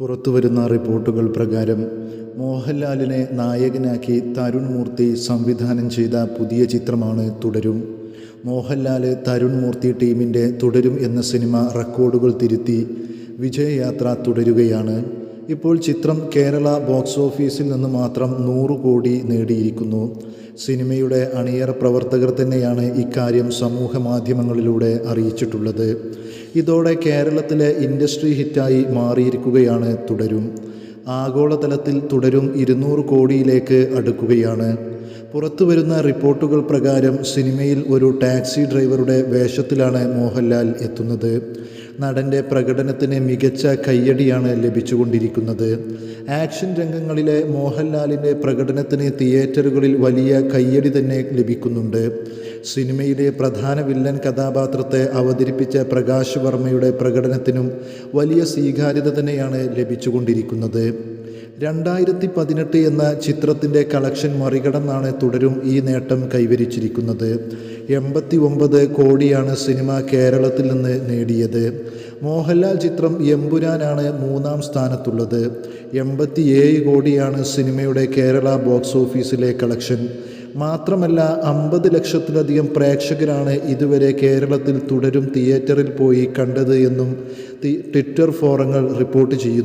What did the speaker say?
പുറത്തുവരുന്ന റിപ്പോർട്ടുകൾ പ്രകാരം മോഹൻലാലിനെ നായകനാക്കി തരുൺ മൂർത്തി സംവിധാനം ചെയ്ത പുതിയ ചിത്രമാണ് തുടരും. മോഹൻലാൽ തരുൺ മൂർത്തി ടീമിന്റെ തുടരും എന്ന സിനിമ റെക്കോർഡുകൾ തിരുത്തി വിജയയാത്ര തുടരുകയാണ്. ഇപ്പോൾ ചിത്രം കേരള ബോക്സ് ഓഫീസിൽ നിന്ന് മാത്രം നൂറ് കോടി നേടിയിരിക്കുന്നു. സിനിമയുടെ അണിയറ പ്രവർത്തകർ തന്നെയാണ് ഇക്കാര്യം സമൂഹ മാധ്യമങ്ങളിലൂടെ അറിയിച്ചിട്ടുള്ളത്. ഇതോടെ കേരളത്തിലെ ഇൻഡസ്ട്രി ഹിറ്റായി മാറിയിരിക്കുകയാണ് തുടരും. ആഗോളതലത്തിൽ തുടരും ഇരുന്നൂറ് കോടിയിലേക്ക് അടുക്കുകയാണ്. പുറത്തു വരുന്ന റിപ്പോർട്ടുകൾ പ്രകാരം സിനിമയിൽ ഒരു ടാക്സി ഡ്രൈവറുടെ വേഷത്തിലാണ് മോഹൻലാൽ എത്തുന്നത്. നടന്റെ പ്രകടനത്തിന് മികച്ച കയ്യടിയാണ് ലഭിച്ചുകൊണ്ടിരിക്കുന്നത്. ആക്ഷൻ രംഗങ്ങളിലെ മോഹൻലാലിന്റെ പ്രകടനത്തിന് തിയേറ്ററുകളിൽ വലിയ കയ്യടി തന്നെ ലഭിക്കുന്നുണ്ട്. സിനിമയിലെ പ്രധാന വില്ലൻ കഥാപാത്രത്തെ അവതരിപ്പിച്ച പ്രകാശ് വർമ്മയുടെ പ്രകടനത്തിനും വലിയ സ്വീകാര്യത തന്നെയാണ് ലഭിച്ചുകൊണ്ടിരിക്കുന്നത്. രണ്ടായിരത്തി പതിനെട്ട് എന്ന ചിത്രത്തിന്റെ കളക്ഷൻ മറികടന്നാണ് തുടരും ഈ നേട്ടം കൈവരിച്ചിരിക്കുന്നത്. എൺപത്തി ഒമ്പത് കോടിയാണ് സിനിമ കേരളത്തിൽ നിന്ന് നേടിയത്. മോഹൻലാൽ ചിത്രം എമ്പുരാനാണ് മൂന്നാം സ്ഥാനത്തുള്ളത്. എൺപത്തിയേഴ് കോടിയാണ് സിനിമയുടെ കേരള ബോക്സ് ഓഫീസിലെ കളക്ഷൻ. മാത്രമല്ല അമ്പത് ലക്ഷത്തിലധികം പ്രേക്ഷകരാണ് ഇതുവരെ കേരളത്തിൽ തുടരും തിയേറ്ററിൽ പോയി കണ്ടത് എന്നും ട്വിറ്റർ ഫോറങ്ങൾ റിപ്പോർട്ട് ചെയ്യുന്നു.